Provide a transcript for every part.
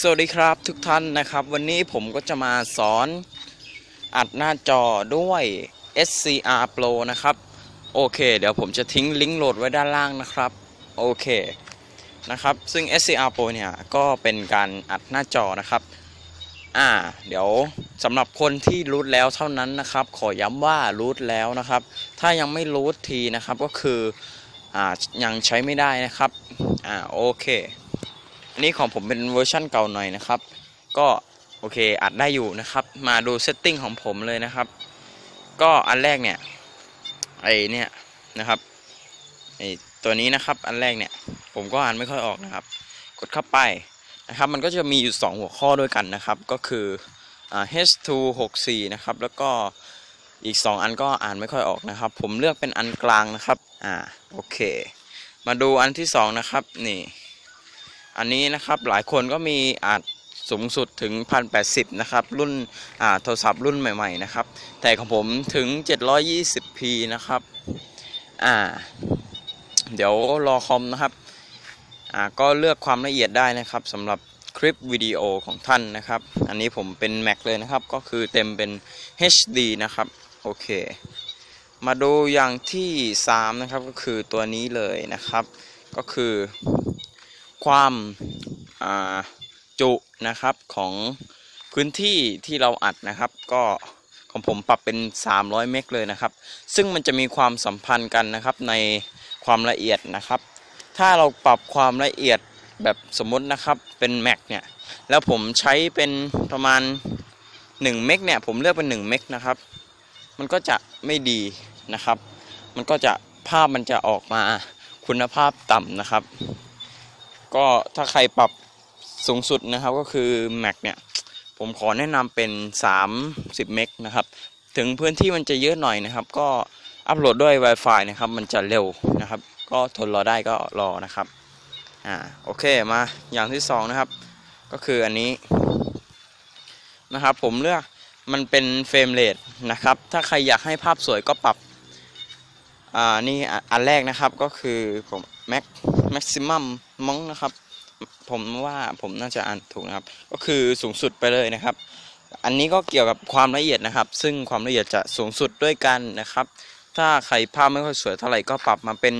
สวัสดีครับทุกท่านนะครับ วันนี้ผมก็จะมาสอนอัดหน้าจอด้วย SCR Pro นะครับ โอเค เดี๋ยวผมจะทิ้งลิงก์โหลดไว้ด้านล่างนะครับ โอเคนะครับ ซึ่ง SCR Pro เนี่ยก็เป็นการอัดหน้าจอนะครับอ่าเดี๋ยวสำหรับคนที่รูทแล้วเท่านั้นนะครับ ขอย้ำว่ารูทแล้วนะครับ ถ้ายังไม่รูททีนะครับก็คืออ่ายังใช้ไม่ได้นะครับอ่าโอเค นี้ของผมเป็นเวอร์ชั่นเก่าหน่อยนะครับ ก็โอเคอัดได้อยู่นะครับ มาดูเซตติ้งของผมเลยนะครับ ก็อันแรกเนี่ยไอเนี่ยนะครับไอตัวนี้นะครับ อันแรกเนี่ย ผมก็อ่านไม่ค่อยออกนะครับ กดเข้าไปนะครับ มันก็จะมีอยู่ 2 หัวข้อด้วยกันนะครับ ก็คืออ่า H264 นะครับ แล้วก็อีก 2 อันก็อ่านไม่ค่อยออกนะครับ ผมเลือกเป็นอันกลางนะครับ อ่า โอเค มาดูอันที่ 2 นะครับ นี่ อันนี้นะครับหลายคนก็มีอาจสูงสุดถึง 1080 นะครับรุ่นอ่าโทรศัพท์รุ่นใหม่ ๆ นะครับ แต่ของผมถึง 720p นะครับอ่าเดี๋ยวรอคอมนะครับอ่าก็เลือกความละเอียดได้นะครับสำหรับคลิปวิดีโอของท่านนะครับ อันนี้ผมเป็น Mac เลยนะครับ ก็คือเต็มเป็น HD นะครับ โอเค มาดูอย่างที่ 3 นะครับ ก็คือตัวนี้เลยนะครับ ก็คือ ความาจุนะครับของพื้นที่ที่เราอัดนะครับ ก็ของผมปรับเป็น 300 เมกเลยนะครับ ซึ่งมันจะมีความสัมพันธ์กันนะครับในความละเอียดนะครับ ถ้าเราปรับความละเอียดแบบสมมตินะครับเป็นแม็กเนี่ยแล้วผมใช้เป็นประมาณ1เมกเนี่ยผมเลือกเป็น1เมกนะครับ มันก็จะไม่ดีนะครับ มันก็จะภาพมันจะออกมาคุณภาพต่ำนะครับ ก็ถ้าใครปรับสูงสุดนะครับก็คือ Mac เนี่ย ผมขอแนะนำเป็น 30 เมกนะครับ ถึงพื้นที่มันจะเยอะหน่อยนะครับ ก็อัปโหลดด้วย Wi-Fi นะครับ มันจะเร็วนะครับ ก็ทนรอได้ก็รอนะครับ อ่า โอเค มาอย่างที่ 2 นะครับ ก็คืออันนี้นะครับ ผมเลือกมันเป็นเฟรมเรทนะครับ ถ้าใครอยากให้ภาพสวยก็ปรับ อ่า นี่อันแรกนะครับก็คือผม Max Maximum มั้งนะครับ ผมว่าผมน่าจะอ่านถูกนะครับ ก็คือสูงสุดไปเลยนะครับ อันนี้ก็เกี่ยวกับความละเอียดนะครับ ซึ่งความละเอียดจะสูงสุดด้วยกันนะครับ ถ้าใครภาพไม่ค่อยสวยเท่าไหร่ก็ปรับมาเป็น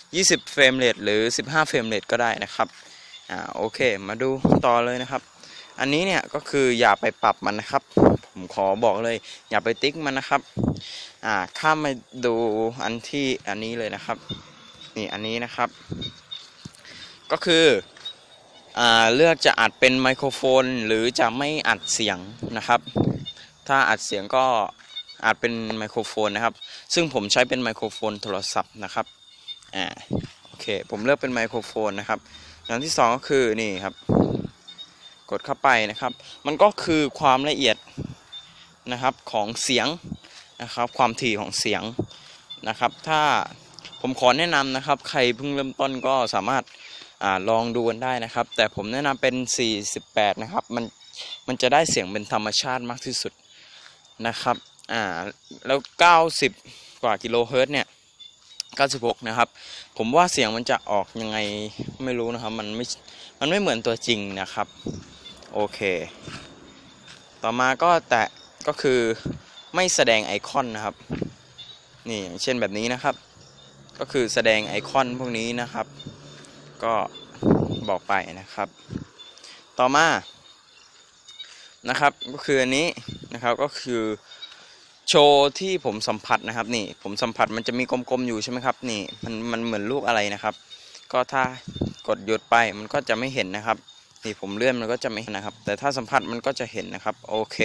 20 เฟรมเรทหรือ 15 เฟรมเรทก็ได้นะครับอ่าโอเค มาดูต่อเลยนะครับ อันนี้เนี่ยก็คืออย่าไปปรับมันนะครับ ผมขอบอกเลย อย่าไปติ๊กมันนะครับอ่าข้ามมาดูอันที่อันนี้เลยนะครับ นี่อันนี้นะครับ ก็คืออเลือกจะอัดเป็นไมโครโฟน หรือจะไม่อัดเสียงนะครับ ถ้าอัดเสียงก็อัดเป็นไมโครโฟนนะครับ ซึ่งผมใช้เป็นไมโครโฟนโทรศัพท์นะครับอ่าโอเค ผมเลือกเป็นไมโครโฟนนะครับอย่างที่สองก็คือนี่ครับ กดเข้าไปนะครับ มันก็คือความละเอียดนะครับของเสียงนะครับ ความถี่ของเสียงนะครับ ถ้าผมขอแนะนำนะครับ ใครเพิ่งเริ่มต้นก็สามารถ อาลองดูกันได้นะครับ แต่ผมแนะนำเป็น 48 นะครับ มันมันจะได้เสียงเป็นธรรมชาติมากที่สุดนะครับอ่าแล้ว 90 กว่ากิโลเฮิรตซ์เนี่ย96 นะครับ ผมว่าเสียงมันจะออกยังไงไม่รู้นะครับ มันไม่ มันไม่เหมือนตัวจริงนะครับ โอเค ต่อมาก็แตะก็คือไม่แสดงไอคอนนะครับ นี่อย่างเช่นแบบนี้นะครับ ก็คือแสดงไอคอนพวกนี้นะครับ ก็บอกไปนะครับ ต่อมานะครับก็คืออันนี้นะครับก็คือโชว์ที่ผมสัมผัสนะครับนี่ผมสัมผัสมันจะมีกลมๆอยู่ใช่ไหมครับนี่มันมันเหมือนลูกอะไรนะครับ ก็ถ้ากดหยุดไปมันก็จะไม่เห็นนะครับนี่ผมเลื่อนมันก็จะไม่เห็นนะครับ แต่ถ้าสัมผัสมันก็จะเห็นนะครับโอเค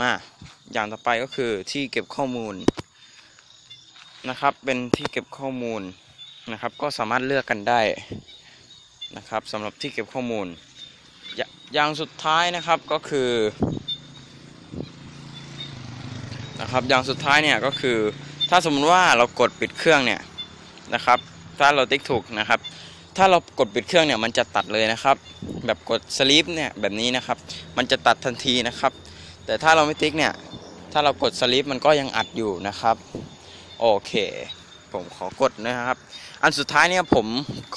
มาอย่างต่อไปก็คือที่เก็บข้อมูลนะครับเป็นที่เก็บข้อมูล นะครับ ก็สามารถเลือกกันได้นะครับสำหรับที่เก็บข้อมูลอย่าอย่างสุดท้ายนะครับก็คือนะครับอย่างสุดท้ายเนี่ยก็คือ ถ้าสมมติว่าเรากดปิดเครื่องเนี่ยนะครับถ้าเราติ๊กถูกนะครับ ถ้าเรากดปิดเครื่องเนี่ยมันจะตัดเลยนะครับ แบบกดสลีปเนี่ยแบบนี้นะครับ มันจะตัดทันทีนะครับ แต่ถ้าเราไม่ติ๊กเนี่ย ถ้าเรากดสลิปมันก็ยังอัดอยู่นะครับ โอเค ผมขอกดนะครับ อันสุดท้ายเนี่ยผม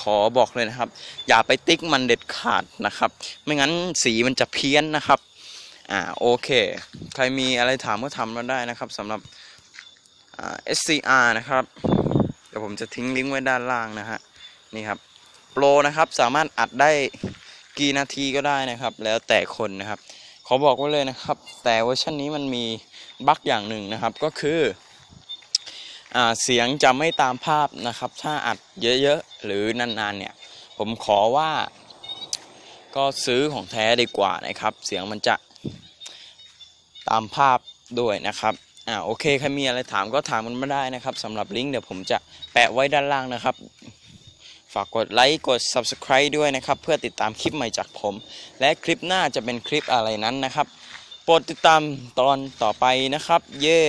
ขอบอกเลยนะครับ อย่าไปติ๊กมันเด็ดขาดนะครับ ไม่งั้นสีมันจะเพี้ยนนะครับอ่าโอเค ใครมีอะไรถามก็ทำมาได้นะครับสำหรับอ่า SCR นะครับ เดี๋ยวผมจะทิ้งลิงก์ไว้ด้านล่างนะฮะนี่ครับโปรนะครับสามารถอัดได้กี่นาทีก็ได้นะครับ แล้วแต่คนนะครับ ขอบอกไว้เลยนะครับ แต่เวอร์ชันนี้มันมีบั๊กอย่างหนึ่งนะครับก็คือ เสียงจะไม่ตามภาพนะครับ ถ้าอัดเยอะๆ หรือนานๆเนี่ย ผมขอว่า ก็ซื้อของแท้ดีกว่านะครับ เสียงมันจะตามภาพด้วยนะครับอ่าโอเคใครมีอะไรถามก็ถามมันมาได้นะครับสำหรับลิงก์เดี๋ยวผมจะแปะไว้ด้านล่างนะครับ ฝากกดไลค์กด Subscribe ด้วยนะครับ เพื่อติดตามคลิปใหม่จากผม และคลิปหน้าจะเป็นคลิปอะไรนั้นนะครับโปรดติดตามตอนต่อไปนะครับ เย้